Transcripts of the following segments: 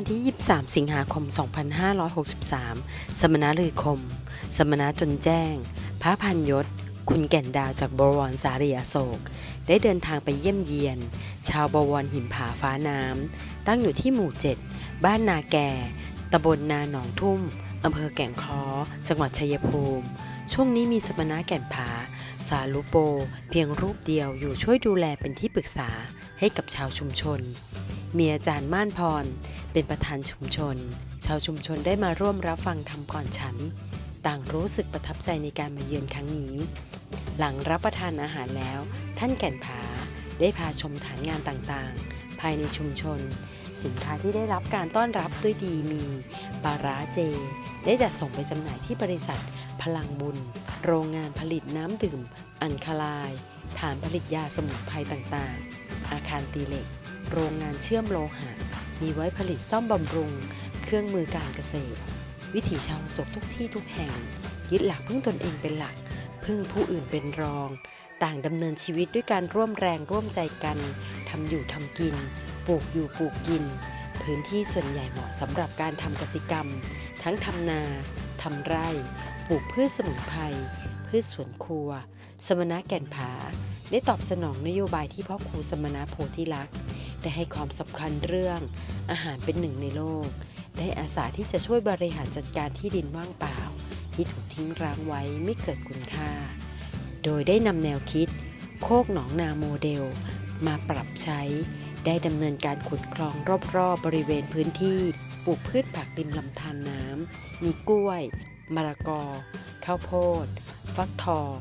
วันที่ 23 สิงหาคม 2563 สมณะลือคม สมณะจนแจ้ง พระพันยศ คุณแก่นดาวจากบวรสารีอโศก ได้เดินทางไปเยี่ยมเยียน ชาวบวรหิมผาฟ้าน้ำ ตั้งอยู่ที่หมู่ 7 บ้านนาแก่ ตำบลนาหนองทุ่ม อำเภอแก่งคอจังหวัดชัยภูมิ ช่วงนี้มีสมณะแก่นผา สารุโป เพียงรูปเดียวอยู่ช่วยดูแลเป็นที่ปรึกษาให้กับชาวชุมชนมีอาจารย์ม่านพร เป็นประธานชุมชน ชาวชุมชนได้มาร่วมรับฟังธรรมก่อนฉัน ต่างรู้สึกประทับใจในการมาเยือนครั้งนี้ หลังรับประทานอาหารแล้ว ท่านแก่นผาได้พาชมฐานงานต่างๆ ภายในชุมชน สินค้าที่ได้รับการต้อนรับด้วยดีมีปาร้าเจ ได้จัดส่งไปจำหน่ายที่บริษัท พลังบุญ โรงงานผลิตน้ำดื่ม อันคลาย ฐานผลิตยาสมุนไพรต่างๆ อาคารตีเหล็ก โรงงานเชื่อมโลหะ มีไว้ผลิตซ่อมบำรุง เครื่องมือการเกษตร วิถีชาวโศกทุกที่ทุกแห่ง ยึดหลักพึ่งตนเองเป็นหลัก พึ่งผู้อื่นเป็นรอง ต่างดำเนินชีวิตด้วยการร่วมแรงร่วมใจกันทำอยู่ทำกิน ปลูกอยู่ปลูกกิน พื้นที่ส่วนใหญ่เหมาะสำหรับการทำกสิกรรม ทั้งทำนาทำไร่ปลูกพืชสมุนไพรพืชสวนครัว สมณะแก่นผา ได้ตอบสนองนโยบายที่พ่อครูสมณะโพธิลักษณ์ ได้ให้ความสำคัญเรื่องอาหารเป็นหนึ่งในโลก ได้อาสาที่จะช่วยบริหารจัดการที่ดินว่างเปล่า ที่ถูกทิ้งร้างไว้ไม่เกิดคุณค่า โดยได้นำแนวคิด โคกหนองนาโมเดล มาปรับใช้ ได้ดำเนินการขุดคลองรอบๆบริเวณพื้นที่ปลูกพืชผักริมลำธารน้ำมีกล้วยมะละกอ ข้าวโพด ฟักทอง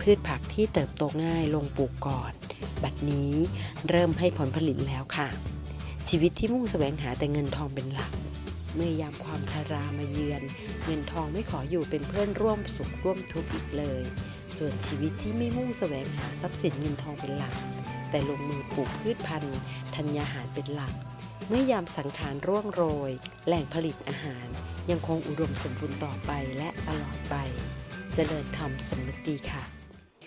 พืชผักที่เติบโตง่ายลงปลูกก่อน บัดนี้ เริ่มให้ผลผลิตแล้วค่ะ ชีวิตที่มุ่งแสวงหาแต่เงินทองเป็นหลัก เมื่อยามความชรามาเยือน เงินทองไม่ขออยู่เป็นเพื่อนร่วมสุขร่วมทุกข์อีกเลย ส่วนชีวิตที่ไม่มุ่งแสวงหาทรัพย์สินเงินทองเป็นหลัก แต่ลงมือปลูกพืชพันธุ์ธัญญาหารเป็นหลัก เมื่อยามสังขารร่วงโรย แหล่งผลิตอาหาร ยังคงอุดมสมบูรณ์ต่อไปและตลอดไปเจริญธรรมสำนึกดีค่ะ